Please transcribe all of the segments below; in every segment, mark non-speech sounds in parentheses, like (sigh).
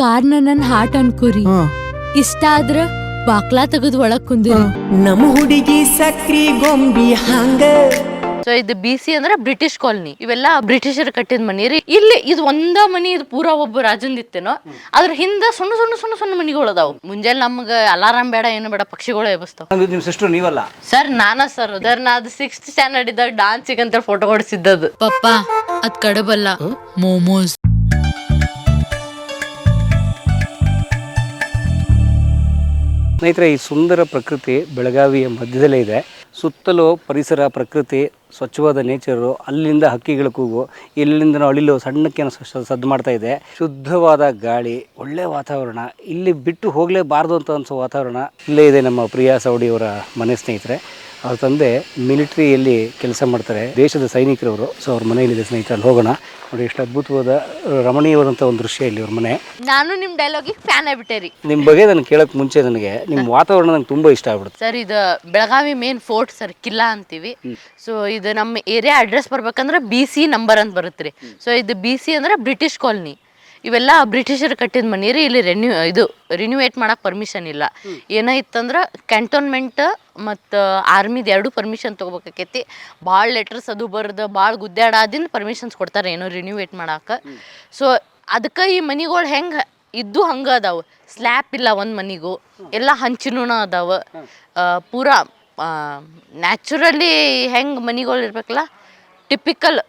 ಕಾರ್ನ ನನ್ ಹಾಟ್ ಅನ್ಕೋರಿ. ಇಷ್ಟ ಆದ್ರ ಬಾಕ್ಲಾ ತೆಗದ್ ಒಳಗ್ ಕುಂದಿರಿ. ನಮ್ ಹುಡುಗಿ ಸಕ್ರಿ ಗೊಂಬಿ ಹಂಗ. ಸೊ ಇದು ಬಿ ಸಿ ಅಂದ್ರೆ ಬ್ರಿಟಿಷ್ ಕಾಲನಿ ಇವೆಲ್ಲ ಬ್ರಿಟಿಷರ್ ಕಟ್ಟಿದ ಮನಿ. ರೀ ಇಲ್ಲಿ ಇದು ಒಂದ ಮನಿ ಇದು ಪೂರಾ ಒಬ್ಬ ರಾಜಂದಿತ್ತೇನೋ ಅದ್ರ ಹಿಂದ ಸಣ್ಣ ಸಣ್ಣ ಸಣ್ಣ ಸಣ್ಣ ಮನಿಗಳು ಅದಾವ. ಮುಂಜಾನೆ ನಮ್ಗ ಅಲಾರಾಮ್ ಬೇಡ ಏನು ಬೇಡ ಪಕ್ಷಿಗಳು ಎಬ್ಬಿಸ್ತಾವ. ನಿಮ್ ಸಿಸ್ಟರ್ ನೀವಲ್ಲ ಸರ್ ನಾನ ಸರ್ ಅದರ್ ನಾ ಅದು ಸಿಕ್ಸ್ತ್ ಸ್ಟ್ಯಾಂಡರ್ಡ್ ಇದ್ದಾಗ ಡಾನ್ಸಿಗೆ ಅಂತ ಫೋಟೋ ಹೊಡಿಸಿದ್ದದು ಪಪ್ಪ ಅದ್ ಕಡಬಲ್ಲ. ಮೋಮೋಸ್ ಸ್ನೇಹಿತರೆ, ಈ ಸುಂದರ ಪ್ರಕೃತಿ ಬೆಳಗಾವಿಯ ಮಧ್ಯದಲ್ಲೇ ಇದೆ. ಸುತ್ತಲೂ ಪರಿಸರ, ಪ್ರಕೃತಿ, ಸ್ವಚ್ಛವಾದ ನೇಚರು ಅಲ್ಲಿಂದ ಹಕ್ಕಿಗಳ ಕೂಗು, ಇಲ್ಲಿಂದ ಅಳಿಲು, ಸಣ್ಣಕ್ಕೆ ಸದ್ದು ಮಾಡ್ತಾ ಇದೆ. ಶುದ್ಧವಾದ ಗಾಳಿ, ಒಳ್ಳೆ ವಾತಾವರಣ, ಇಲ್ಲಿ ಬಿಟ್ಟು ಹೋಗಲೇಬಾರ್ದು ಅಂತ ಅನ್ಸೋ ವಾತಾವರಣ ಇಲ್ಲೇ ಇದೆ ನಮ್ಮ ಪ್ರಿಯಾ ಸೌಡಿಯವರ ಮನೆ ಸ್ನೇಹಿತರೆ. ಅವ್ರ ತಂದೆ ಮಿಲಿಟರಿಯಲ್ಲಿ ಕೆಲಸ ಮಾಡ್ತಾರೆ. ದೇಶದ ಸೈನಿಕರವರು. ಸೊ ಅವ್ರ ಮನೆಯಲ್ಲಿದೆ ಸ್ನೇಹಿತರಲ್ಲಿ ಹೋಗೋಣ. ನೋಡಿ ಎಷ್ಟು ಅದ್ಭುತವಾದ ರಮಣೀಯವಾದಂಥ ಒಂದು ದೃಶ್ಯ ಇಲ್ಲಿ ಅವ್ರ ಮನೆ. ನಾನು ನಿಮ್ ಡೈಲಾಗಿಗೆ ಫ್ಯಾನ್ ಆಗ್ಬಿಟ್ಟೆ ನಿಮ್ಮ ಬಗ್ಗೆ ನನಗೆ ಕೇಳೋಕೆ ಮುಂಚೆ ನನಗೆ ನಿಮ್ಮ ವಾತಾವರಣ ನಂಗೆ ತುಂಬ ಇಷ್ಟ ಆಗ್ಬಿಡುತ್ತೆ. ಸರ್ ಇದು ಬೆಳಗಾವಿ ಮೇನ್ ಫೋರ್ಟ್ ಸರ್ ಕಿಲ್ಲಾ ಅಂತೀವಿ. ಸೊ ಇದು ನಮ್ಮ ಏರಿಯಾ ಅಡ್ರೆಸ್ ಬರ್ಬೇಕಂದ್ರೆ ಬಿ ಸಿ ನಂಬರ್ ಅಂತ ಬರುತ್ತೆ ರೀ. ಸೊ ಇದು ಬಿ ಸಿ ಅಂದ್ರೆ ಬ್ರಿಟಿಷ್ ಕಾಲನಿ ಇವೆಲ್ಲ ಬ್ರಿಟಿಷರು ಕಟ್ಟಿದ ಮನಿ ರೀ. ಇಲ್ಲಿ ರೆನ್ಯೂ ಇದು ರಿನ್ಯೂವೇಟ್ ಮಾಡಕ್ ಪರ್ಮಿಷನ್ ಇಲ್ಲ. ಏನಾಯ್ತಂದ್ರೆ ಕ್ಯಾಂಟೋನ್ಮೆಂಟ್ ಮತ್ತು ಆರ್ಮಿದು ಎರಡೂ ಪರ್ಮಿಷನ್ ತೊಗೋಬೇಕಾಕೈತಿ. ಭಾಳ ಲೆಟರ್ಸ್ ಅದು ಬರ್ದು ಭಾಳ ಗುದ್ದಾಡಾದಿಂದ ಪರ್ಮಿಷನ್ಸ್ ಕೊಡ್ತಾರೆ ಏನೋ ರಿನ್ಯೂವೇಟ್ ಮಾಡಾಕ. ಸೊ ಅದಕ್ಕೆ ಈ ಮನಿಗಳು ಹೆಂಗೆ ಇದ್ದು ಹಂಗೆ ಅದಾವೆ. ಸ್ಲ್ಯಾಪ್ ಇಲ್ಲ ಒಂದು ಮನಿಗೂ ಎಲ್ಲ ಹಂಚಿನೂ ಅದಾವ. ಪೂರಾ ನ್ಯಾಚುರಲಿ ಹೆಂಗೆ ಮನಿಗಳು ಇರ್ಬೇಕಲ್ಲ ಟಿಪಿಕಲ್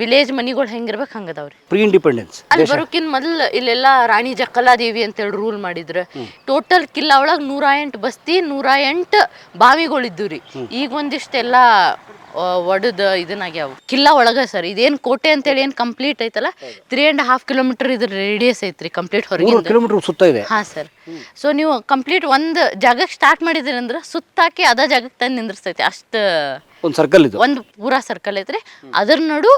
ವಿಲೇಜ್ ಮನಿಗಳು ಹೆಂಗಿರ್ಬೇಕು ಹಂಗದವ್ರಿ. ಪ್ರೀ ಇಂಡಿಪೆಂಡೆನ್ಸ್ ಅಲ್ಲಿ ಬರೋಕಿನ್ ಮೊದಲು ಇಲ್ಲೆಲ್ಲ ರಾಣಿ ಜಕ್ಕಲಾದೇವಿ ಅಂತೇಳಿ ರೂಲ್ ಮಾಡಿದ್ರು. ಟೋಟಲ್ ಕಿಲ್ಲಾ ಒಳಗ್ ನೂರ ಎಂಟು ಬಸ್ತಿ ನೂರ ಎಂಟು ಬಾವಿಗಳಿದ್ದು ರೀ. ಈಗ ಒಂದಿಷ್ಟೆಲ್ಲ ಒಡದ ಇದನ್ನಾಗ್ಯಾವ. ಕಿಲ್ಲಾ ಒಳಗ ಸರ್ ಇದೇನ್ ಕೋಟೆ ಅಂತೇಳಿ ಏನ್ ಕಂಪ್ಲೀಟ್ ಐತಲ್ಲ ತ್ರೀ ಅಂಡ್ ಹಾಫ್ ಕಿಲೋಮೀಟರ್ ಇದ್ರ ರೇಡಿಯಸ್ ಐತ್ರಿ ಕಂಪ್ಲೀಟ್ ಹೊರಗೆ ಕಿಲೋಮೀಟರ್ ಸುತ್ತ ಇದೆ. ಹಾ ಸರ್. ಸೊ ನೀವು ಕಂಪ್ಲೀಟ್ ಒಂದು ಜಾಗಕ್ಕೆ ಸ್ಟಾರ್ಟ್ ಮಾಡಿದ್ರಿ ಅಂದ್ರೆ ಸುತ್ತಾಕಿ ಅದ ಜಾಗಕ್ಕೆ ತಂದು ನಿಂದ್ರಸ್ತೈತಿ. ಅಷ್ಟು ಒಂದು ಸರ್ಕಲ್ ಇದು. ಒಂದು ಪೂರಾ ಸರ್ಕಲ್ ಐತ್ರಿ. ಅದ್ರ ನಡು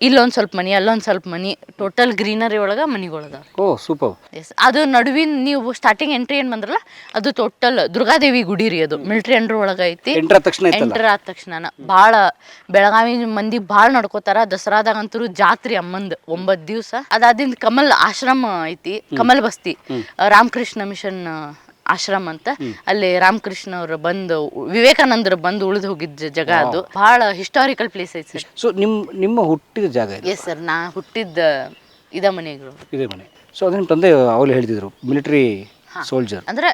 ಇಲ್ಲೊಂದು ಸ್ವಲ್ಪ ಮನಿ ಅಲ್ಲೊಂದು ಸ್ವಲ್ಪ ಮನಿ ಟೋಟಲ್ ಗ್ರೀನರಿ ಒಳಗ ಮನಿಗೊಳಗ ಓ ಸೂಪರ್ ಎಸ್ ಅದು ನಡುವಿನ ನೀವು ಸ್ಟಾರ್ಟಿಂಗ್ ಎಂಟ್ರಿ ಏನ್ ಬಂದ್ರಲ್ಲ ಅದು ಟೋಟಲ್ ದುರ್ಗಾದೇವಿ ಗುಡಿ ರೀ ಅದು ಮಿಲಿಟರಿ ಅಂಡ್ರ್ ಒಳಗ ಐತಿ. ಎಂಟ್ರ ತಕ್ಷಣ ಐತಲ್ಲ? ಎಂಟರ್ ಆದ ತಕ್ಷಣ ಭಾಳ ಬೆಳಗಾವಿ ಮಂದಿ ಭಾಳ ನಡ್ಕೋತಾರ ದಸರಾದಾಗಂತೂ ಜಾತ್ರೆ ಅಮ್ಮಂದ್ ಒಂಬತ್ತು ದಿವಸ. ಅದಾದಿಂದ ಕಮಲ್ ಆಶ್ರಮ ಐತಿ ಕಮಲ್ ಬಸ್ತಿ ರಾಮಕೃಷ್ಣ ಮಿಷನ್ ಆಶ್ರಮ ಅಂತ. ಅಲ್ಲಿ ರಾಮಕೃಷ್ಣ ಅವರು ಬಂದು ವಿವೇಕಾನಂದರು ಬಂದು ಉಳಿದು ಹೋಗಿದ್ದ ಜಾಗ ಅದು. ಬಹಳ ಹಿಸ್ಟಾರಿಕಲ್ ಪ್ಲೇಸ್ ಐತಿ ಸರ್. ಸೊ ನಿಮ್ಮ ನಿಮ್ಮ ಹುಟ್ಟಿದ ಜಾಗ ಇದು? ಎಸ್ ಸರ್ ನಾ ಹುಟ್ಟಿದ್ದ ಇದ ಮನೆಗಳು. ಇದೇ ಮನೆ. ಸೊ ಅದು ನಿಮ್ಮ ತಂದೆ ಅವಳು ಹೇಳಿದ್ರು ಮಿಲಿಟರಿ ಸೋಲ್ಜರ್ ಅಂದ್ರೆ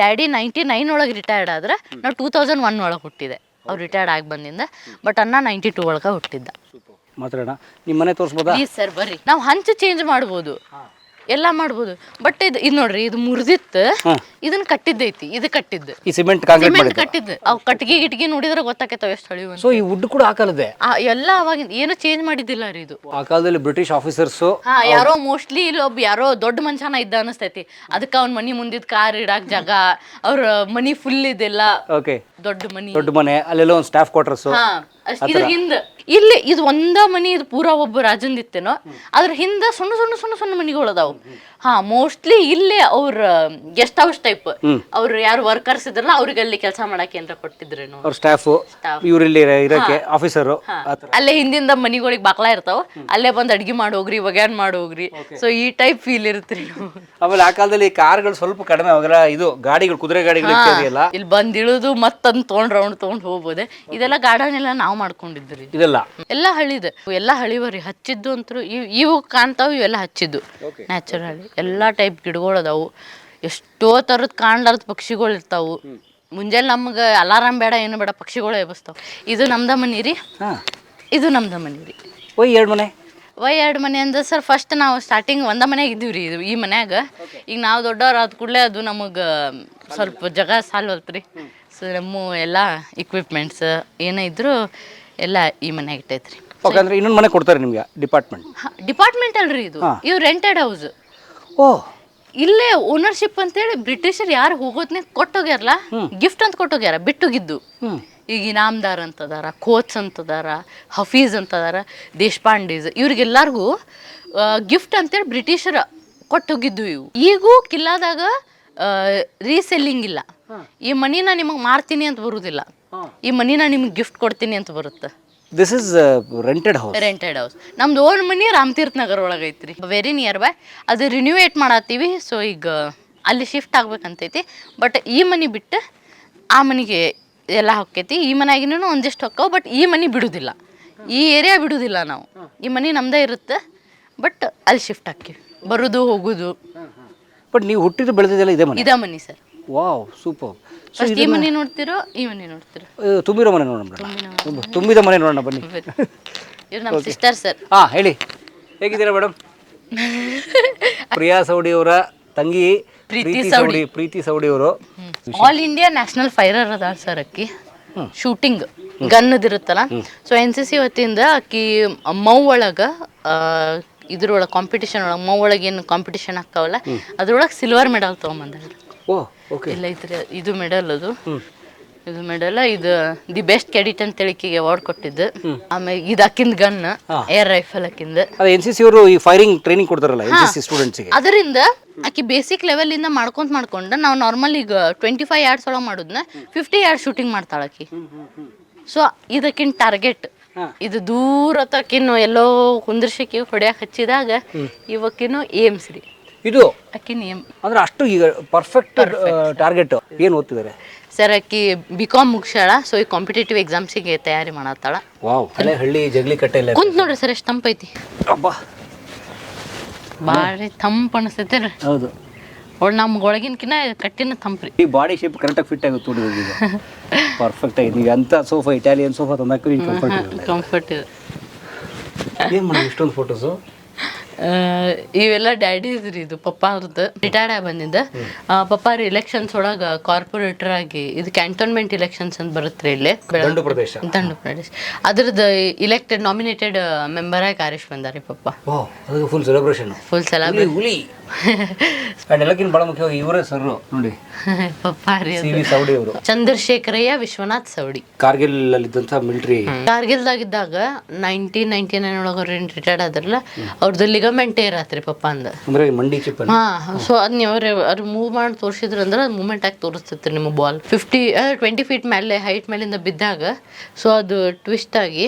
ಡ್ಯಾಡಿ ನೈಂಟಿ ನೈನ್ ಒಳಗೆ ರಿಟೈರ್ಡ್ ಆದ್ರೆ ನಾವು ಟೂ ತೌಸಂಡ್ ಒನ್ ಒಳಗೆ ಹುಟ್ಟಿದೆ. ಅವ್ರು ರಿಟೈರ್ಡ್ ಆಗಿ ಬಂದಿಂದ ಬಟ್ ಅಣ್ಣ ನೈಂಟಿ ಟೂ ಒಳಗೆ ಹುಟ್ಟಿದ್ದ. ಮಾತಾಡೋಣ. ನಿಮ್ಮ ಮನೆ ತೋರಿಸ್ಬೋದಾ? ಪ್ಲೀಸ್ ಸರ್ ಬರ್ರಿ. ನಾವು ಹಂಚು ಚೇಂಜ್ ಮಾಡ್ಬೋದು. ಎಲ್ಲ ಮಾಡ್ಬೋದು. ಬಟ್ ಇದು ಇದು ನೋಡ್ರಿ ಇದು ಮುರಿದಿತ್ತು. ಇದನ್ನ ಕಟ್ಟಿದ್ದೈತಿ ಇದು ಕಟ್ಟಿದ್ದು. ಈ ಸಿಮೆಂಟ್ ಕಾಂಕ್ರೀಟ್ ಸಿಮೆಂಟ್ ಕಟ್ಟಿದ್ದು. ಅವು ಕಟ್ಟಿಗೆ ಗಿಟ್ಟಿಗೆ ನೋಡಿದ್ರೆ ಗೊತ್ತಾಕೈತಾವ ಎಷ್ಟು ಹಳಿವು ಅಂತ. ಸೊ ಈ ವುಡ್ ಕೂಡ ಆ ಕಾಲದ್ದೇ? ಆ, ಎಲ್ಲ ಅವಾಗಿಂದ ಏನು ಚೇಂಜ್ ಮಾಡಿದ್ದಿಲ್ಲ ರೀ ಇದು. ಆ ಕಾಲದಲ್ಲಿ ಬ್ರಿಟಿಷ್ ಆಫೀಸರ್ಸ್ ಹಾ ಯಾರೋ ಮೋಸ್ಟ್ಲಿ ಇಲ್ಲೊಬ್ಬ ಯಾರೋ ದೊಡ್ಡ ಮನುಷ್ಯನ ಇದ್ದ ಅನಿಸ್ತೈತಿ. ಅದಕ್ಕೆ ಅವ್ನ ಮನಿ ಮುಂದಿದ್ ಕಾರ್ ಇಡಾಕ್ ಜಾಗ ಅವ್ರ ಮನಿ ಫುಲ್ ಇದೆಲ್ಲ. ಓಕೆ ದೊಡ್ಡ ಮನಿ. ದೊಡ್ಡ ಮನೆ ಅಲ್ಲೆಲ್ಲ ಒಂದು ಸ್ಟಾಫ್ ಕ್ವಾರ್ಟರ್ಸ್ ಹಾ. ಇದ್ರ ಹಿಂದ ಇಲ್ಲಿ ಇದು ಒಂದ ಮನಿ ಇದು ಪೂರಾ ಒಬ್ಬ ರಾಜಂದಿತ್ತೇನೋ ಅದ್ರ ಹಿಂದ ಸಣ್ಣ ಸಣ್ಣ ಸಣ್ಣ ಸಣ್ಣ ಮನಿಗಳು ಅದಾವು. ಹಾ ಮೋಸ್ಟ್ಲಿ ಇಲ್ಲೇ ಅವ್ರ ಗೆಸ್ಟ್ ಹೌಸ್ ಟೈಪ್ ಅವ್ರು ಯಾರು ವರ್ಕರ್ಸ್ ಇದ್ರಲ್ಲ ಅವ್ರಿಗೆ ಅಲ್ಲಿ ಕೆಲಸ ಮಾಡಕ್ಕೆ ಏನಾರ ಕೊಟ್ಟಿದ್ರೇನು ಅವ್ರ ಸ್ಟಾಫ್ ಇವ್ರು ಇಲ್ಲಿ ಇರಕ್ಕೆ ಆಫೀಸರು ಅಲ್ಲೇ ಹಿಂದಿಂದ ಮನಿಗಳಿಗೆ ಬಾಕ್ಲಾ ಇರ್ತಾವ. ಅಲ್ಲೇ ಬಂದ್ ಅಡ್ಗಿ ಮಾಡೋಗ್ರಿ ಒಗ್ಯಾನ್ ಮಾಡೋಗ್ರಿ ಸೊ ಈ ಟೈಪ್ ಫೀಲ್ ಇರುತ್ತೆ ಆಮೇಲೆ ಆ ಕಾಲದಲ್ಲಿ ಕಾರ್ಗಳು ಸ್ವಲ್ಪ ಕಡಿಮೆ ಅವಾಗ ಇದು ಗಾಡಿಗಳು ಕುದುರೆ ಗಾಡಿಗಳು ಇಲ್ಲಿ ಬಂದ್ ಇಳಿದು ಮತ್ತೊಂದ್ ತೊಗೊಂಡ್ ರೌಂಡ್ ತೊಗೊಂಡ್ ಹೋಗ್ಬೋದೆ. ಇದೆಲ್ಲ ಗಾರ್ಡನ್ ಎಲ್ಲ ನಾವು ಮಾಡ್ಕೊಂಡಿದ್ರಿ. ಇದೆಲ್ಲ? ಎಲ್ಲ ಹಳ್ಳಿದೆ ಎಲ್ಲ ಹಳಿವರಿ. ಹಚ್ಚಿದ್ದು ಅಂತೂ ಇವ್ ಇವು ಕಾಣ್ತಾವ ಇವೆಲ್ಲ ಹಚ್ಚಿದ್ದು. ನ್ಯಾಚುರಲಿ ಎಲ್ಲ ಟೈಪ್ ಗಿಡಗಳು ಅದಾವು. ಎಷ್ಟೋ ಥರದ್ ಕಾಣ್ಲಾರ್ದ ಪಕ್ಷಿಗಳು ಇರ್ತಾವು. ಮುಂಜಾನೆ ನಮ್ಗೆ ಅಲಾರಾಮ್ ಬೇಡ ಏನು ಬೇಡ ಪಕ್ಷಿಗಳು ಎಬ್ಬಿಸ್ತಾವೆ. ಇದು ನಮ್ದ ಮನಿ ರೀ. ಹಾಂ. ಇದು ನಮ್ದ ಮನಿ ರೀ. ಓಯ್ ಎರಡು ಮನೆ? ವೈ ಎರಡು ಮನೆ ಅಂದ್ರೆ ಸರ್ ಫಸ್ಟ್ ನಾವು ಸ್ಟಾರ್ಟಿಂಗ್ ಒಂದ ಮನೆಯಾಗ ಇದ್ದೀವಿ ರೀ ಇದು ಈ ಮನ್ಯಾಗ. ಈಗ ನಾವು ದೊಡ್ಡವ್ರು ಆದ ಕೂಡಲೇ ಅದು ನಮಗೆ ಸ್ವಲ್ಪ ಜಾಗ ಸಾಲ್ವಲ್ತ್ರಿ ಸೊ ನಮ್ಮ ಎಲ್ಲ ಇಕ್ವಿಪ್ಮೆಂಟ್ಸ್ ಏನೇ ಇದ್ರು ಎಲ್ಲ ಈ ಮನ್ಯಾಗ ಇಟ್ಟೈತ್ರಿ. ಓಕೆ ಅಂದ್ರೆ ಇನ್ನೊಂದು ಮನೆ ಕೊಡ್ತಾರೆ ನಿಮಗೆ ಡಿಪಾರ್ಟ್ಮೆಂಟ್ ಡಿಪಾರ್ಟ್ಮೆಂಟ್ ಅಲ್ರಿ ಇದು. ಇವು ರೆಂಟೆಡ್ ಹೌಸ್ ಓ. ಇಲ್ಲೇ ಓನರ್ಶಿಪ್ ಅಂತೇಳಿ ಬ್ರಿಟಿಷರ್ ಯಾರು ಹೋಗೋದ್ನೇ ಕೊಟ್ಟೋಗ್ಯಾರಲ್ಲ ಗಿಫ್ಟ್ ಅಂತ ಕೊಟ್ಟೋಗ್ಯಾರ ಬಿಟ್ಟೋಗಿದ್ದು. ಈಗ ಇನಾಮ್ದಾರ್ ಅಂತದಾರ ಕೋಚ್ ಅಂತದಾರ ಹಫೀಜ್ ಅಂತದಾರ ದೇಶಪಾಂಡೇಜ್ ಇವ್ರಿಗೆಲ್ಲರಿಗೂ ಗಿಫ್ಟ್ ಅಂತೇಳಿ ಬ್ರಿಟಿಷರ ಕೊಟ್ಟೋಗಿದ್ದು ಇವು. ಈಗೂ ಕಿಲ್ಲಾದಾಗ ರೀಸೆಲ್ಲಿಂಗ್ ಇಲ್ಲ. ಈ ಮನಿನ ನಿಮಗೆ ಮಾರ್ತೀನಿ ಅಂತ ಬರುವುದಿಲ್ಲ ಈ ಮನಿನ ನಿಮ್ಗೆ ಗಿಫ್ಟ್ ಕೊಡ್ತೀನಿ ಅಂತ ಬರುತ್ತೆ. This is rented house rented house ನಮ್ದು ಓನ್ ಮನಿ ರಾಮತೀರ್ಥ ನಗರ ಒಳಗೆ ಐತ್ರಿ. ವೆರಿ ನಿಯರ್ ಬೈ ಅದು ರಿನ್ಯೂವೇಟ್ ಮಾಡತ್ತೀವಿ. ಸೊ ಈಗ ಅಲ್ಲಿ ಶಿಫ್ಟ್ ಆಗ್ಬೇಕಂತೈತಿ. ಬಟ್ ಈ ಮನಿ ಬಿಟ್ಟು ಆ ಮನಿಗೆ ಎಲ್ಲ ಹೊಕ್ಕೈತಿ. ಈ ಮನೆಯಾಗಿನೂ ಒಂದಿಷ್ಟು ಹೊಕ್ಕವು ಬಟ್ ಈ ಮನಿ ಬಿಡುದಿಲ್ಲ. ಈ ಏರಿಯಾ ಬಿಡುದಿಲ್ಲ ನಾವು. ಈ ಮನಿ ನಮ್ದೇ ಇರುತ್ತೆ. ಬಟ್ ಅಲ್ಲಿ ಶಿಫ್ಟ್ ಹಾಕಿವಿ ಬರೋದು ಹೋಗೋದು. ಬಟ್ ನೀವು ಹುಟ್ಟಿದ ಬೆಳೆದಿದ್ದೆಲ್ಲ ಇದೆ ಮನೆ? ಇದ ಮನಿ ಸರ್. ವಾವ್ ಸೂಪರ್ ಫಸ್ಟ್ ಈ ಮನಿ ನೋಡ್ತಿರೋ ಈ ಮನೆ ನೋಡ್ತಿರೋ. ತುಂಬಿರೋ ಮನೆ ನೋಡೋಣ ಮೇಡಮ್ ತುಂಬ ತುಂಬಿದ ಮನೆ ನೋಡೋಣ ಬನ್ನಿ. ಇವ್ರು ನಮ್ಮ ಸಿಸ್ಟರ್ ಸರ್ ಹಾ ಹೇಳಿ. ಹೇಗಿದ್ದೀರಾ ಮೇಡಮ್ (laughs) ಪ್ರಿಯಾ ಸೌಡಿ ಅವರ ತಂಗಿ ಪ್ರೀತಿ ಸೌಡಿ. ಪ್ರೀತಿ ಸೌಡಿ ಅವರು. ಆಲ್ ಇಂಡಿಯಾ ನ್ಯಾಷನಲ್ ಫೈರರ್ ಅದಾಳ ಸರ್ ಅಕ್ಕಿ. ಶೂಟಿಂಗ್ ಗನ್ನದಿರುತ್ತಲ್ಲ. ಸೊ ಎನ್ ಸಿ ಸಿ ವತಿಯಿಂದ ಅಕ್ಕಿ ಮೌ ಒಳಗ ಇದ್ರೊಳಗೆ ಕಾಂಪಿಟಿಷನ್ ಒಳಗೆ ಮೌ ಒಳಗೆ ಏನು ಕಾಂಪಿಟಿಷನ್ ಆಗ್ತಾವಲ್ಲ ಅದ್ರೊಳಗೆ ಸಿಲ್ವರ್ ಮೆಡಲ್ ತೊಗೊಂಬಂದಾಳ ಇಲ್ಲ ಐತ್ರಿ ಇದು ಮೆಡಲ್ ಅದು. ಇದು ಮೆಡಲ್ ಇದು ದಿ ಬೆಸ್ಟ್ ಕೆಡಿಟ್ ಅಂತ ಹೇಳಿಕೆಗೆ ಅವಾರ್ಡ್ ಕೊಟ್ಟಿದ್ದು. ಆಮೇಲೆ ಇದು ಅಕ್ಕಿಂದ ಗನ್ ಏರ್ ರೈಫಲ್ ಅಕ್ಕಿಂದ ಅದೇ ಎನ್ ಸಿ ಸಿ ಅವರು ಈ ಫೈರಿಂಗ್ ಟ್ರೈನಿಂಗ್ ಕೊಡ್ತಾರಲ್ಲ ಎನ್ ಸಿ ಸಿ ಸ್ಟೂಡೆಂಟ್ಸಿಗೆ ಅದರಿಂದ ಆಕಿ ಬೇಸಿಕ್ ಲೆವೆಲ್ ಇಂದ ಮಾಡ್ಕೊಂತ ಮಾಡ್ಕೊಂಡ ನಾವು ನಾರ್ಮಲ್ ಈಗ ಟ್ವೆಂಟಿ ಫೈವ್ ಯಾರ್ಡ್ಸ್ ಒಳಗೆ ಮಾಡೋದನ್ನ ಫಿಫ್ಟಿ ಯಾರ್ಡ್ ಶೂಟಿಂಗ್ ಮಾಡ್ತಾಳ ಆಕಿ. ಸೊ ಇದಕ್ಕಿನ್ ಟಾರ್ಗೆಟ್ ಇದು ದೂರ ತಕ್ಕಿನ್ನು ಎಲ್ಲೋ ಕುಂದ್ರಶಕ್ಕೆ ಹೊಡ್ಯಾಕ ಹಚ್ಚಿದಾಗ ಇವಕ್ಕಿನ್ನು ಏಮ್ಸ್ ರೀ ಇದು? ಅಕ್ಕಿ ನಿಯಮ. ಅಂದ್ರೆ ಅಷ್ಟು ಈಗ ಪರ್ಫೆಕ್ಟ್ ಟಾರ್ಗೆಟ್ ಏನು ಓದ್ತಿದ್ದಾರೆ? ಸರ್ ಅಕ್ಕಿ ಬಿ ಕಾಮ್ ಮುಗ್ಸ್ಯಾಳ ಸೊ ಈ ಕಾಂಪಿಟೇಟಿವ್ ಎಕ್ಸಾಮ್ಸಿಗೆ ತಯಾರಿ ಮಾಡತ್ತಾಳ. ವಾವ್ ಹಳೆ ಹಳ್ಳಿ ಜಗಲಿ ಕಟ್ಟೆ ಇಲ್ಲ. ಕುಂತ ನೋಡ್ರಿ ಸರ್ ಎಷ್ಟು ತಂಪೈತಿ ಅಬ್ಬಾ. ಭಾರಿ ತಂಪು ಅನಿಸ್ತೈತೆ ರೀ. ಹೌದು. ಒಳ್ ನಮ್ಗೆ ಒಳಗಿನ್ಕಿನ್ನ ಕಟ್ಟಿನ ತಂಪ್ರಿ ಈ ಬಾಡಿ ಶೇಪ್ ಕರೆಕ್ಟಾಗಿ ಫಿಟ್ ಆಗುತ್ತೆ ನೋಡಿ ಪರ್ಫೆಕ್ಟ್ ಆಗಿದೆ. ಈಗ ಅಂತ ಸೋಫಾ ಇಟಾಲಿಯನ್ ಸೋಫಾ ತಂದಾಕ್ರಿ ಕಂಫರ್ಟ್ ಇದೆ ಏನು ಮಾಡಿ ಇಷ್ಟೊಂದು ಫೋಟೋಸು ಇವೆಲ್ಲ ಡ್ಯಾಡೀಸ್ ರೀ ಇದು ಪಪ್ಪ ಅವ್ರದ್ದು. ರಿಟೈರ್ಡ್ ಆಗಿ ಬಂದಿದ್ದ. ಪಪ್ಪ ರೀ ಎಲೆಕ್ಷನ್ಸ್ ಒಳಗೆ ಕಾರ್ಪೊರೇಟರ್ ಆಗಿ ಇದು ಕ್ಯಾಂಟೋನ್ಮೆಂಟ್ ಇಲೆಕ್ಷನ್ಸ್ ಅಂತ ಬರುತ್ತೆ ರೀ ಇಲ್ಲಿ. ದಂಡು ಪ್ರದೇಶ. ದಂಡು ಪ್ರದೇಶ. ಅದ್ರದ್ದು ಇಲೆಕ್ಟೆಡ್ ನಾಮಿನೇಟೆಡ್ ಮೆಂಬರ್ ಆಗಿ ಆರಿಶ್ ಬಂದಾರಿ ಪಪ್ಪ. ಫುಲ್ ಸೆಲೆಬ್ರೇಷನ್ ಫುಲ್ ಸಲ ಹುಲಿ ಹುಲಿ. ಆ್ಯಂಡ್ ಎಲ್ಲಕ್ಕಿಂತ ಭಾಳ ಮುಖ್ಯವಾಗಿ ಇವರೇ ಸರ್ ನೋಡಿ ಪಪ್ಪ ರೀ ಸಿ ವಿ ಸೌಡಿ ಅವರು. ಚಂದ್ರಶೇಖರಯ್ಯ ವಿಶ್ವನಾಥ್ ಸೌಡಿ ಕಾರ್ಗಿಲ್ ಅಲ್ಲಿದ್ದಂತ ಮಿಲಿಟರಿ ಕಾರ್ಗಿಲ್ದಾಗಿದ್ದಾಗ ನೈನ್ಟೀನ್ ನೈನ್ಟಿ ನೈನ್ ಒಳಗೆ ರಿಟೈರ್ಡ್ ಆದ್ರಲ್ಲ ಅವ್ರದ್ದು ಲಿಗಮೆಂಟ್ ಏರಾತ್ರಿ ಪಪ್ಪ ಅಂದ. ಅಂದ್ರೆ ಮಂಡಿ ಚಿಪ್ ಹಾ ಸೊ ಅದ್ ನೀವು ಅವ್ರ ಮೂವ್ ಮಾಡಿ ತೋರಿಸಿದ್ರು ಅಂದ್ರೆ ಅದು ಮೂಮೆಂಟ್ ಆಗಿ ತೋರಿಸ್ತಿತ್ತು ನಿಮ್ಮ ಬಾಲ್ ಫಿಫ್ಟಿ ಟ್ವೆಂಟಿ ಫೀಟ್ ಮೇಲೆ ಹೈಟ್ ಮೇಲಿಂದ ಬಿದ್ದಾಗ ಸೊ ಅದು ಟ್ವಿಸ್ಟ್ ಆಗಿ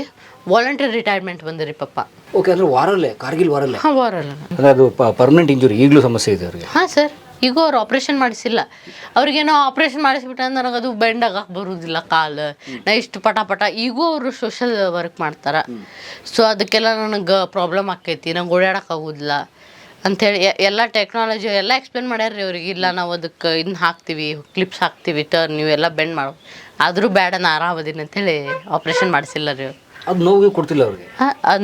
ವಾಲಂಟರಿ ರಿಟೈರ್ಮೆಂಟ್ ಬಂದಿರಿ ಪಪ್ಪ ಓಕೆ ಅಂದ್ರೆ ವಾರಲ್ಲೇ ಕಾರ್ಗಿಲ್ ವಾರಲ್ಲೇ? ಹಾಂ ವಾರಲ್ಲ. ಅಂದ್ರೆ ಅದು ಪರ್ಮನೆಂಟ್ ಇಂಜುರಿ ಈಗಲೂ ಸಮಸ್ಯೆ ಇದೆ ಅವರಿಗೆ. ಹಾಂ ಸರ್ ಈಗ ಅವ್ರು ಆಪ್ರೇಷನ್ ಮಾಡಿಸಿಲ್ಲ. ಅವ್ರಿಗೇನೋ ಆಪ್ರೇಷನ್ ಅಂದ್ರೆ ನನಗೆ ಅದು ಬೆಂಡ್ ಆಗಕ್ಕೆ ಬರುವುದಿಲ್ಲ ಕಾಲು. ನಾ ಇಷ್ಟು ಪಟ ಪಟ ಈಗೂ ಅವರು ಸೋಷಲ್ ವರ್ಕ್ ಮಾಡ್ತಾರೆ. ಸೊ ಅದಕ್ಕೆಲ್ಲ ನನಗೆ ಪ್ರಾಬ್ಲಮ್ ಆಕೈತಿ. ನಂಗೆ ಓಡಾಡಕ್ಕೆ ಆಗೋದಿಲ್ಲ. ಅಂಥೇಳಿ ಎಲ್ಲ ಟೆಕ್ನಾಲಜಿ ಎಲ್ಲ ಎಕ್ಸ್ಪ್ಲೇನ್ ಮಾಡ್ಯಾರ ಅವ್ರಿಗೆ. ಇಲ್ಲ ನಾವು ಅದಕ್ಕೆ ಇದನ್ನ ಹಾಕ್ತೀವಿ ಕ್ಲಿಪ್ಸ್ ಹಾಕ್ತೀವಿ ಟರ್ನ್ ನೀವೆಲ್ಲ ಬೆಂಡ್ ಮಾಡೋ. ಆದರೂ ಬೇಡ ನಾ ಆರಾಮದಿನ ಅಂತೇಳಿ ಆಪ್ರೇಷನ್ ಮಾಡಿಸಿಲ್ಲ ರೀ ಅವ್ರು. ಅದು ನೋವಿಗೆ ಕೊಡ್ತಿಲ್ಲ ಅವ್ರಿಗೆ.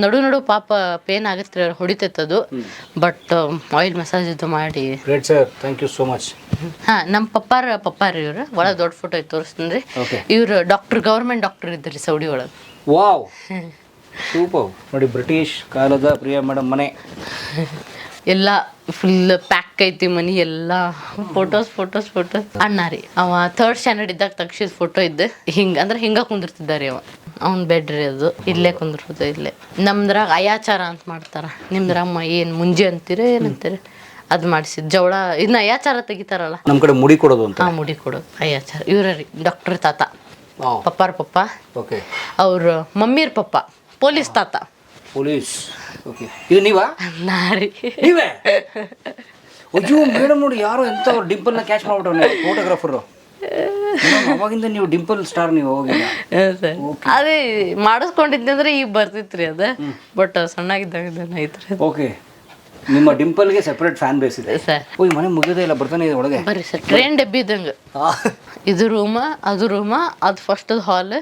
ನಡು ನಡು ಪಾಪ ಪೇನ್ ಆಗುತ್ತೆ ಹೊಡಿತೈತದು ಹೊಡಿತೈತೆ ಅದು. ಬಟ್ ಆಯಿಲ್ ಮಸಾಜ್ ಇದು ಮಾಡಿ. Great sir thank you so much ಹಾ ನಮ್ಮ ಪಪ್ಪಾರ ಪಪ್ಪಾರ ಇವರು. ಒಳಗೆ ದೊಡ್ಡ ಫೋಟೋ ಐತೆ ತೋರಿಸ್ತೀನಿ ರೀ. ಇವ್ರು ಡಾಕ್ಟರ್ ಗೌರ್ಮೆಂಟ್ ಡಾಕ್ಟರ್ ಇದ್ದಾರೆ ಸೌಡಿ ಒಳಗೆ. ವಾವ್ ಸೂಪರ್ ನೋಡಿ ಬ್ರಿಟಿಷ್ ಕಾಲದ ಪ್ರಿಯ ಮೇಡಮ್ ಮನೆ. ಎಲ್ಲ ಫುಲ್ ಪ್ಯಾಕ್ ಐತಿ ಮನಿ ಎಲ್ಲ. ಫೋಟೋಸ್ ಫೋಟೋಸ್ ಫೋಟೋಸ್ ಅಣ್ಣ ರೀ ಅವ ಥರ್ಡ್ ಸ್ಟ್ಯಾಂಡರ್ಡ್ ಇದ್ದಾಗ ತಕ್ಷಿದ ಫೋಟೋ ಇದ್ದು. ಹಿಂಗ ಅಂದ್ರೆ ಹಿಂಗ ಕುಂದಿರ್ತಿದ್ದಾರೆ ಅವ. ಅವ್ನ ಬೆಡ್ ಅದು. ಇಲ್ಲೇ ಕುಂದ್ರೋದು ಇಲ್ಲೇ. ನಮ್ದ್ರಾಗ ಅಯಾಚಾರ ಅಂತ ಮಾಡ್ತಾರ. ನಿಮ್ದ್ರಾಗ ಏನ್ ಮುಂಜೆ ಅಂತೀರ ಏನಂತೀರ ಅದು ಮಾಡಿಸಿದ್ ಜವಳ ಇದನ್ನ ಅಯಾಚಾರ ತೆಗಿತಾರಲ್ಲ. ನಮ್ಮ ಕಡೆ ಮುಡಿ ಕೊಡೋದು ಅಂತ. ಮುಡಿ ಕೊಡೋದು. ಅಯಾಚಾರ. ಇವ್ರ ರೀ ಡಾಕ್ಟರ್ ತಾತ. ಪಪ್ಪಾರ ಪಪ್ಪ. ಓಕೆ. ಅವ್ರ ಮಮ್ಮಿರ್ ಪಪ್ಪ. ಪೊಲೀಸ್ ತಾತ. ಪೊಲೀಸ್. ಓಕೆ. ಇದು ನೀವಾ? ನಾ ರೀ. ನೀವೇ? ಅಯ್ಯೋ ಮೇಡಮ್ ನೋಡಿ ಯಾರೋ ಎಂತ ಡಿಂಪಲ್ನ ಕ್ಯಾಚ್ ಮಾಡ್ಬಿಟ್ರು ಫೋಟೋಗ್ರಾಫರು ಅವಾಗಿಂದ ನೀವು ಡಿಂಪಲ್ ಸ್ಟಾರ್ ನೀವು ಹೋಗಿಲ್ಲ. ಸರ್. ಅದೇ ಮಾಡಿಸ್ಕೊಂಡಿದ್ದೆ ಅಂದ್ರೆ ಈಗ ಬರ್ತಿತ್ರಿ ಅದ. ಬಟ್ ಸಣ್ಣಾಗಿದ್ದಾಗ ಐತ್ರಿ. ಓಕೆ ನಿಮ್ಮ ಡಿಂಪಲ್ಗೆ ಸೆಪರೇಟ್ ಫ್ಯಾನ್ ಬೇಸ್ ಇದೆ. ಸರ್. ಓ ಮನೆ ಮುಗಿಯೋದೇ ಇಲ್ಲ ಬರ್ತಾನೆ ಇದೆ ಒಳಗೆ. ಬರ್ರಿ ಸರ್ ಟ್ರೈನ್ ಡಬ್ಬಿ ಇದ್ದಂಗೆ. ಇದು ರೂಮ ಅದು ರೂಮ ಅದು ಫಸ್ಟ್ ಹಾಲ್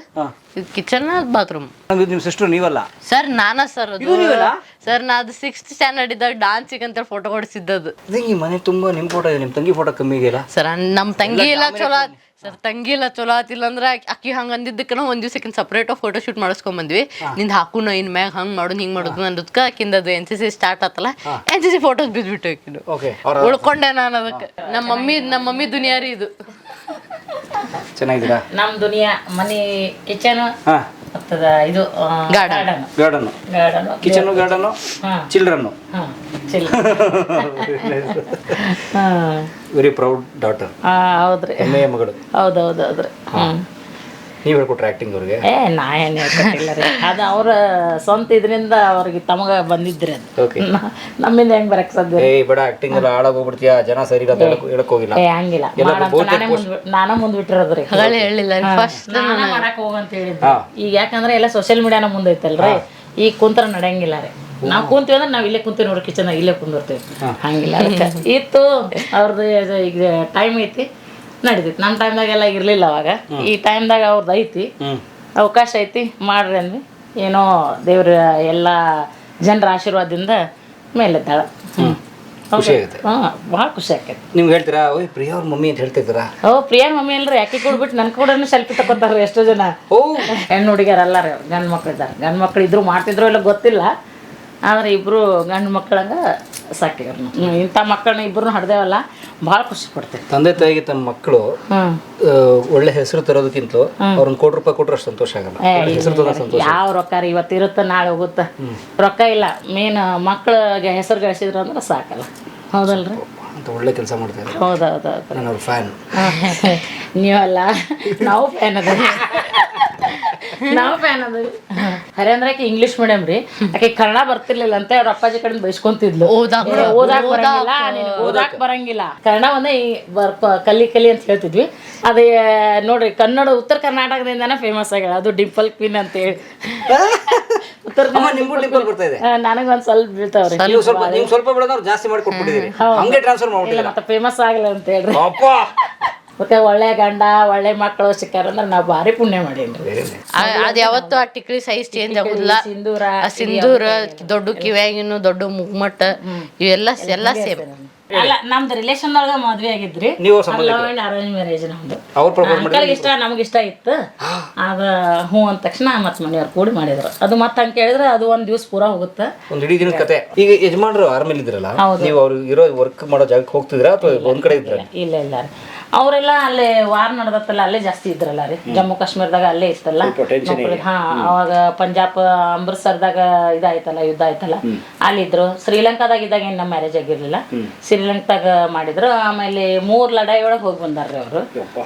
ಇದು ಕಿಚನ್ ಅದು ಬಾತ್ರೂಮ್ ನಿಮ್ಮ ಸಿಸ್ಟರ್ ನೀವಲ್ಲ? ಸರ್ ನಾನ ಸರ್ ಅದು. ನೀವಲ್ಲ? ಸರ್ ನಾ ಅದು ಸಿಕ್ಸ್ತ್ ಸ್ಟ್ಯಾಂಡರ್ಡ್ ಇದ್ದಾಗ ಡಾನ್ಸಿಗೆ ಅಂತ ಫೋಟೋ ಹೊಡಿಸಿದ್ದದು ಅದೇ ಈ ಮನೆ ತುಂಬಾ ನಿಮ್ಮ ಫೋಟೋ ಇದೆ ನಿಮ್ಮ ತಂಗಿ ಫೋಟೋ ಕಮ್ಮಿ ಇದೆಯಲ್ಲ ಸರ್ ನಮ್ಮ ತಂಗಿ ಇಲ್ಲ ಚಲೋ ಸರ್ ತಂಗಿಲ್ಲ ಚಲೋ ಆತಿಲ್ಲ ಅಂದ್ರ ಆಕಿ ಹಂಗ ಅಂದಿದ್ದಕ್ಕೆ ನಾವು ಒಂದ್ ದಿವ್ಸಕ್ಕಿಂತ ಸಪ್ರೇಟ್ ಫೋಟೋ ಶೂಟ್ ಮಾಡಿಸ್ಕೊಂಡ್ ಬಂದ್ವಿ. ನಿಂದ ಹಾಕುನ ಇನ್ ಮ್ಯಾಗ ಹಂಗ್ ಮಾಡೋದು ಹಿಂಗ್ ಮಾಡೋದು ಅನ್ನೋದಕ್ಕ ಅಕ್ಕಿಂದ ಅದು ಎನ್ ಸಿ ಸಿ ಸ್ಟಾರ್ಟ್ ಆತಲ್ಲ. ಎನ್ ಸಿ ಸಿ ಫೋಟೋಸ್ ಬಿದ್ಬಿಟ್ಟು ಹೋಗಿದ್ದು ಓಕೆ ಉಳ್ಕೊಂಡೆ ನಾನು ಅದಕ್ಕೆ. ನಮ್ಮ ಮಮ್ಮಿ ನಮ್ಮ ಮಮ್ಮಿ ದುನಿಯಾರಿ ಇದು. ಚೆನ್ನಾಗಿದ್ದೀರಾ? ನಮ್ ದುನಿಯಾ ಮನಿ ಕಿಚನ್ ಇದು garden garden garden kitchen garden ಹಾ. ಚಿಲ್ಡ್ರನ್ನು ಹಾ ಚಿಲ್ ವೆರಿ ಪ್ರೌಡ್ ಡಾಟರ್ ಹೌದ್ರಿ. ಹೆಮ್ಮೆಯ ಮಗಳು ಹೌದೌದು ಹೌದ್ರಿ. ಹ್ಮ್. ನೀವು ಹೇಳ್ಕೊಟ್ರೆ ಆ್ಯಕ್ಟಿಂಗ್ ಅವ್ರಿಗೆ? ಏ ನಾ ಏನು ಹೇಳ್ಕೊಟ್ಟಿಲ್ಲ ರೀ. ಅದು ಅವ್ರ ಸ್ವಂತ ಇದರಿಂದ ಅವ್ರಿಗೆ ತಮಗ ಬಂದಿದ್ರಿ ಅದು. ಓಕೆ ನ- ನಮ್ಮಿಂದ ಹೆಂಗ್ ಬರಕ್ ಸಾಧ್ಯ ಏ ಬೇಡ ಆಕ್ಟಿಂಗ್ ಎಲ್ಲ ಹಾಳಾಗಿ ಹೋಗ್ಬಿಡ್ತೀಯ? ಜನ ಸರಿ ಇಲ್ಲ ಅಂತ ಹೇಳಕ್ ಹೇಳಕ್ ಹೋಗಿಲ್ಲ. ಏ ಹಂಗಿಲ್ಲ. ಎಲ್ಲ ಮಾಡಂತ ಬಹುತೇಕ ನಾನೇ ಮುಂದ್ ನಾನ ಮುಂದ್ ಬಿಟ್ಟಿರೋದ್ರಿ ಹೊಗಳೇ ಹೇಳಿಲ್ಲ ಫಸ್ಟ್ ನಾನ ಮಾಡಕ್ ಹೋಗಂತ ಹೇಳಿದ್ದೆ. ಈಗ ಯಾಕಂದ್ರೆ ಎಲ್ಲ ಸೋಷಿಯಲ್ ಮೀಡಿಯಾನ ಮುಂದೈತಲ್ರಿ? ಈಗ ಕುಂತ್ರ ನಡೆಯಂಗಿಲ್ಲ ರೀ. ನಾವ್ ಕುಂತೀವಿ ಅಂದ್ರೆ ನಾವ್ ಇಲ್ಲೇ ಕುಂತೀವಿ ನೋಡ್ರಿ ಕಿಚನ್ ಇಲ್ಲೇ ಕುಂದಿರ್ತೀವಿ ಹಂಗಿಲ್ಲ ಅದಕ್ಕೆ. ಇತ್ತು ಅವ್ರದ್ದು ಈಗ ಟೈಮ್ ಐತಿ. ನಡೀತೈತಿ. ನಮ್ಮ ಟೈಮ್ದಾಗೆಲ್ಲ ಇರಲಿಲ್ಲ ಅವಾಗ. ಈ ಟೈಮ್ದಾಗ ಅವ್ರದ್ದು ಐತಿ. ಅವಕಾಶ ಐತಿ ಮಾಡ್ರಿ ಅಂದ್ವಿ. ಏನೋ ದೇವ್ರ ಎಲ್ಲ ಜನರ ಆಶೀರ್ವಾದದಿಂದ ಮೇಲೆದ್ದಾಳ. ತಾಳ ಖುಷಿ ಆಗುತ್ತೆ ಹಾಂ ಭಾಳ ಖುಷಿ ಆಕೈತಿ ನೀವು ಹೇಳ್ತೀರಾ ಓಯ್ ಪ್ರಿಯಾ ಅವ್ರ ಮಮ್ಮಿ ಅಂತ ಹೇಳ್ತಿದ್ದೀರಾ? ಓ ಪ್ರಿಯಾ ಮಮ್ಮಿ ಅಲ್ರಿ ಯಾಕೆ ಕೊಡ್ಬಿಟ್ಟು ನನ್ ಕೂಡ ಸೆಲ್ಫಿ ತಕೊಂತಾರ ಎಷ್ಟೋ ಜನ. ಓ ಹೆಣ್ಣು ಹುಡುಗಿಯರಲ್ಲ ರೀ ಗಂಡು ಮಕ್ಳು ಇದ್ದಾರೆ. ಗಂಡು ಮಕ್ಳು ಇದ್ರು ಮಾಡ್ತಿದ್ರು ಇಲ್ಲ ಗೊತ್ತಿಲ್ಲ. ಆದ್ರೆ ಇಬ್ರು ಗಂಡು ಮಕ್ಕಳಂಗ ಸಾಕಿವ್ರು ನಾವು ಇಂಥ ಮಕ್ಕಳನ್ನ ಇಬ್ರು ಹಡ್ದೇವಲ್ಲ ಭಾಳ ಖುಷಿ ಪಡ್ತೀವಿ. ತಂದೆ ತಾಯಿಗೆ ತಮ್ಮ ಮಕ್ಕಳು ಒಳ್ಳೆ ಹೆಸರು ತರೋದಕ್ಕಿಂತ ಅವ್ರನ್ನ ಕೋಟಿ ರೂಪಾಯಿ ಕೊಟ್ರೆ ಅಷ್ಟು ಸಂತೋಷ ಆಗಲ್ಲ. ಯಾವ ರೊಕ್ಕ ರೀ ಇವತ್ತು ಇರುತ್ತೆ ನಾಳೆ ಹೋಗುತ್ತೆ? ರೊಕ್ಕ ಇಲ್ಲ ಮೇನ್ ಮಕ್ಕಳಿಗೆ ಹೆಸರು ಗಳಿಸಿದ್ರು ಅಂದ್ರೆ ಸಾಕಲ್ಲ. ಹೌದಲ್ರಿ? ಅಂತ ಒಳ್ಳೆ ಕೆಲಸ ಮಾಡ್ತಾ ಇದ್ದಾರೆ. ಹೌದೌದು ನಾನು ಅವ್ರ ಫ್ಯಾನ್ ನೀವಲ್ಲ ನಾವು ಫ್ಯಾನ್ ಅದ (laughs) ನಾವು ಫ್ಯಾನ್ ಅದ ಹರೇ ಅಂದ್ರೆ ಆಕೆ ಇಂಗ್ಲಿಷ್ ಮೀಡಿಯಂ ರೀ. ಆಕೆ ಕನ್ನಡ ಬರ್ತಿರ್ಲಿಲ್ಲ ಅಂತ ಅವ್ರ ಅಪ್ಪಾಜಿ ಕಡೆ ಬೈಸ್ಕೊಂತಿದ್ಲು. ಓದಾಕ್ ಬರಂಗಿಲ್ಲ ಓದಾಕ್ ಬರಂಗಿಲ್ಲ. ಕನ್ನಡ ಒಂದೇ ಈ ಬರ್ ಕ- ಕಲಿ ಕಲಿ ಅಂತ ಹೇಳ್ತಿದ್ವಿ. ಅದೇ ನೋಡ್ರಿ ಕನ್ನಡ ಉತ್ತರ ಕರ್ನಾಟಕದಿಂದನೇ ಫೇಮಸ್ ಆಗ್ಯದ ಅದು ಡಿಂಪಲ್ ಕ್ವೀನ್ ಅಂತ ಹೇಳಿ. ಉತ್ತರ ಅಮ್ಮ ಒಂದ್ ಸ್ವಲ್ಪ ಬೀಳ್ತಾವ್ರಿ. ಸ್ವಲ್ಪ ಜಾಸ್ತಿ ಮಾಡಿ ಕೊಟ್ಬಿಟ್ಟಿದ್ದೀರಿ ಹಂಗೆ ಟ್ರಾನ್ಸ್ಫರ್ ಮಾಡ್ಬಿಟ್ಟಿಲ್ಲ ಮತ್ತೆ ಫೇಮಸ್ ಆಗಲ್ಲ ಅಂತ ಹೇಳ್ರಿ. ಮತ್ತೆ ಒಳ್ಳೆ ಗಂಡ ಒಳ್ಳೆ ಮಕ್ಕಳು ಸಿಕ್ಕಾರಂದ್ರೆ ನಾವು ಭಾರಿ ಪುಣ್ಯ ಮಾಡೀನ್ರಿ. ಅದ್ ಯಾವತ್ತೂ ಆ ಟಿಕ್ರಿ ಸೈಜ್ ಚೇಂಜ್ ಆಗುದಿಲ್ಲ. ಸಿಂಧೂರ ಆ ಸಿಂಧೂರ ದೊಡ್ಡ ಕಿವ್ಯಾಗಿನೂ ದೊಡ್ಡ ಮುಗ್ಮಟ್ಟ ಇವೆಲ್ಲ ಎಲ್ಲ ಸೇಮ್. ಅಲ್ಲ ನಮ್ದು ರಿಲೇಶನ್ ಒಳಗ ಮದ್ವೆ ಆಗಿದ್ರಿ. ಅರೇಂಜ್ ಮ್ಯಾರೇಜ್ ನಮ್ದು. ಅವ್ರು ಪ್ರಪೋಸ್ ಅಂಕಲ್ಗೆ ಇಷ್ಟ ನಮ್ಗೆ ಇಷ್ಟ ಇತ್ತು. ಅದ ಹ್ಞೂ ಅಂದ ತಕ್ಷಣ ಮತ್ತೆ ಮನೆಯವ್ರು ಕೂಡಿ ಮಾಡಿದ್ರು. ಅದು ಮತ್ತೆ ಹಂಗೆ ಕೇಳಿದ್ರೆ ಅದು ಒಂದ್ ದಿವಸ ಪೂರ ಹೋಗುತ್ತೆ. ಒಂದು ಇಡೀ ದಿನದ ಕತೆ. ಈಗ ಯಜಮಾನರು ಆರ್ಮೇಲೆ ಇದ್ರಲ್ಲ ನೀವು ಅವ್ರು ಇರೋ ವರ್ಕ್ ಮಾಡೋ ಜಾಗಕ್ಕೆ ಹೋಗ್ತಿದ್ರ ಅಥವಾ ಒಂದ್ ಕಡೆ ಇದ್ರ ಇಲ್ಲ ಇಲ್ಲ. ಅವರೆಲ್ಲ ಅಲ್ಲೇ ವಾರ್ ನಡೆದತ್ತಲ್ಲ ಅಲ್ಲೇ ಜಾಸ್ತಿ ಇದ್ರಲ್ಲ ರೀ. ಜಮ್ಮು ಕಾಶ್ಮೀರದಾಗ ಅಲ್ಲೇ ಇತ್ತಲ್ಲ. ಹಾ ಅವಾಗ ಪಂಜಾಬ್ ಅಮೃತ್ಸರ್ದಾಗ ಇದಾಯ್ತಲ್ಲ ಯುದ್ಧ ಆಯ್ತಲ್ಲ. ಅಲ್ಲಿದ್ರು ಶ್ರೀಲಂಕಾದಾಗ ಇದ್ದಾಗ ಏನು ನಮ್ಮ ಮ್ಯಾರೇಜ್ ಆಗಿರ್ಲಿಲ್ಲ. ಶ್ರೀಲಂಕಾದಾಗ ಮಾಡಿದ್ರು. ಆಮೇಲೆ ಮೂರ್ ಲಡಾಯಿ ಒಳಗೆ ಹೋಗಿ ಬಂದಾರ್ರಿ ಅವರು.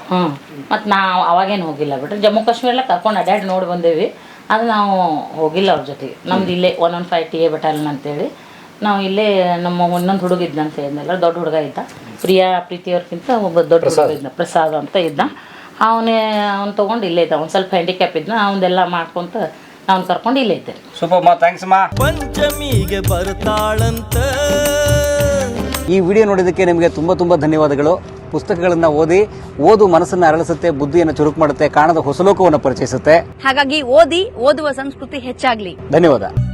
ಹ್ಮ್. ಮತ್ ನಾವು ಅವಾಗೇನು ಹೋಗಿಲ್ಲ ಬಿಟ್ರೆ ಜಮ್ಮು ಕಾಶ್ಮೀರ ಕರ್ಕೊಂಡು ಅಡ್ಯಾಡ್ ನೋಡಿ ಬಂದೇವಿ. ಅದು ನಾವು ಹೋಗಿಲ್ಲ ಅವ್ರ ಜೊತೆಗೆ. ನಮ್ದು ಇಲ್ಲೇ one one five T A battalion ಅಂತೇಳಿ. ನಾವು ಇಲ್ಲೇ ನಮ್ಮ ಒಂದೊಂದು ಹುಡುಗ ಇದ್ದ ಅಂತ ಹೇಳಿದ್ನಲ್ಲ ದೊಡ್ಡ ಹುಡುಗ ಇದ್ದ. ಪ್ರಿಯಾ ಪ್ರೀತಿಯವ್ರಕ್ಕಿಂತ ಒಬ್ಬ ದೊಡ್ಡ ಹುಡುಗ ಇದ್ದ ಪ್ರಸಾದ್ ಅಂತ ಇದ್ದ ಅವನೇ ಅವ್ನು ತೊಗೊಂಡು ಇಲ್ಲೇ ಇದ್ದ ಒಂದು ಸ್ವಲ್ಪ ಹ್ಯಾಂಡಿಕ್ಯಾಪ್ ಇದ್ನ ಅವನ್ನೆಲ್ಲ ಮಾಡ್ಕೊಂತ ನಾವು ಕರ್ಕೊಂಡು ಇಲ್ಲೇ ಇದ್ದೆ. ಸೂಪರ್ ಅಮ್ಮ ಥ್ಯಾಂಕ್ಸ್ ಅಮ್ಮ. ಪಂಚಮಿಗೆ ಬರ್ತಾಳಂತ. ಈ ವಿಡಿಯೋ ನೋಡಿದ್ದಕ್ಕೆ ನಿಮಗೆ ತುಂಬ ತುಂಬ ಧನ್ಯವಾದಗಳು. ಪುಸ್ತಕಗಳನ್ನು ಓದಿ ಓದು ಮನಸ್ಸನ್ನು ಅರಳಿಸುತ್ತೆ ಬುದ್ಧಿಯನ್ನು ಚುರುಕು ಮಾಡುತ್ತೆ ಕಾಣದ ಹೊಸಲೋಕವನ್ನು ಪರಿಚಯಿಸುತ್ತೆ. ಹಾಗಾಗಿ ಓದಿ ಓದುವ ಸಂಸ್ಕೃತಿ ಹೆಚ್ಚಾಗ್ಲಿ. ಧನ್ಯವಾದ.